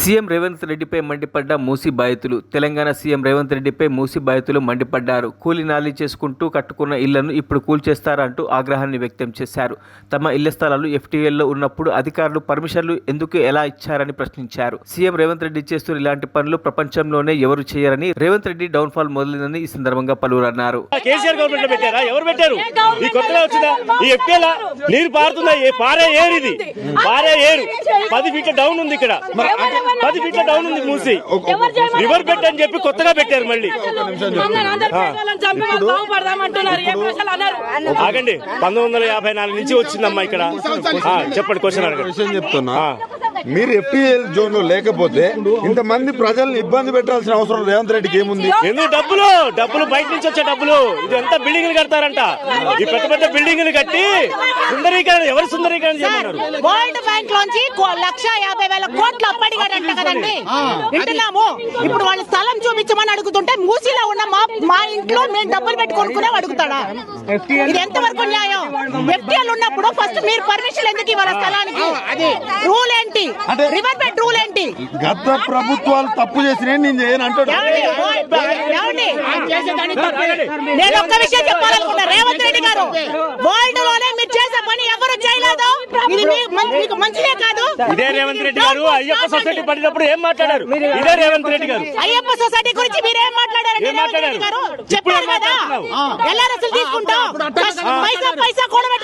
CM Revanth రెడ్డిపై మండిపడ్డ మూసి బాధితులు. Telangana CM Revanth రెడ్డిపై మూసి బాధితులు మండిపడ్డారు. కూలి నాలి చేసుకుంటూ కట్టుకున్న ఇళ్ళను ఇప్పుడు కూల్చేస్తారంటూ ఆగ్రహాన్ని వ్యక్తం చేశారు. తమ ఇళ్ళ స్థలాలు ఎఫ్టీఎల్లో ఉన్నప్పుడు అధికారులు పర్మిషన్లు ఎందుకు ఎలా ఇచ్చారని ప్రశ్నించారు. సీఎం రేవంత్ రెడ్డి చేస్తున్న ఇలాంటి పనులు ప్రపంచంలోనే ఎవరు చేయరని రేవంత్ రెడ్డి డౌన్ఫాల్ మొదలైందని ఈ సందర్భంగా పలువురు అన్నారు. కేసీఆర్ గవర్నమెంట్లో పెట్టారా? ఎవరు పెట్టారు? ఈ కొత్తగా వచ్చిందా? ఈ ఎఫ్టీఎల్ నీరు పారుతుందా? ఏ పారే ఏరు ఇది? పారే ఏరు. పది ఫీట్ల డౌన్ ఉంది ఇక్కడ. పది ఫీట్ల డౌన్ ఉంది మూసి. రివర్ బెడ్ అని చెప్పి కొత్తగా పెట్టారు మళ్ళీ. ఆగండి. పంతొమ్మిది వందల యాభై నాలుగు నుంచి వచ్చిందమ్మా ఇక్కడ. చెప్పండి క్వశ్చన్ అడగండి. చెప్తున్నా. మీరు ఎఫ్టీఎల్ జోన్లో లేకపోతే ఇంతమంది ప్రజల్ని ఇబ్బంది పెట్టాల్సిన అవసరం రేవంత్ రెడ్డికి ఏముంది? ఎందుకు డబ్బులు? డబ్బులు బయట నుంచి వచ్చే డబ్బులు. ఇది ఎంత బిల్డింగ్లు కడతారంట. ఈ పెద్ద పెద్ద బిల్డింగ్లు కట్టి సుందరీకరణ ఎవరు సుందరీకరణ చేయమన్నారు? వరల్డ్ బ్యాంక్ లోంచి లక్ష యాభై వేల కోట్లు అప్పడిగాడంట కదండి. వింటున్నాము? ఇప్పుడు వాళ్ళ స్థలం చూపించమని అడుగుతుంటే మూసీలో ఉన్న మా ఇంట్లో మేము డబ్బులు పెట్టి కొనుక్కునే అడుగుతాడా? ఇది ఎంతవరకు న్యాయం? ఎఫ్టీఎల్ ఉన్నప్పుడు ఫస్ట్ మీరు పర్మిషన్ ఎందుకు ఇవ్వాలి స్థలానికి? రూల్ ఏంటి? రివర్ బెడ్ రూల్ ఏంటి? గత ప్రభుత్వాలు తప్పు చేసిన నేను చేయను అంటాడు? నేను ఒక్క విషయం చెప్పాలనుకున్నా రేవంత్ రెడ్డి గారు వరల్డ్లోనే మీరు చేసే పని ఎవరు చేయలేదు మంచిదే కాదు. ఇదే రేవంత్ రెడ్డి గారు అయ్యప్ప సొసైటీ పడినప్పుడు ఏం మాట్లాడారు? ఇదే రేవంత్ రెడ్డి గారు. అయ్యప్ప సొసైటీ గురించి మీరేం మాట్లాడారు? రేవంత్ రెడ్డి గారు ఇప్పుడు చెప్పారు కదా. మాట్లాడుతున్నావు? ఎల్ఆర్ఎస్లు తీసుకుంటాం. పైసా పైసా కూడబెట్టుకుంటాము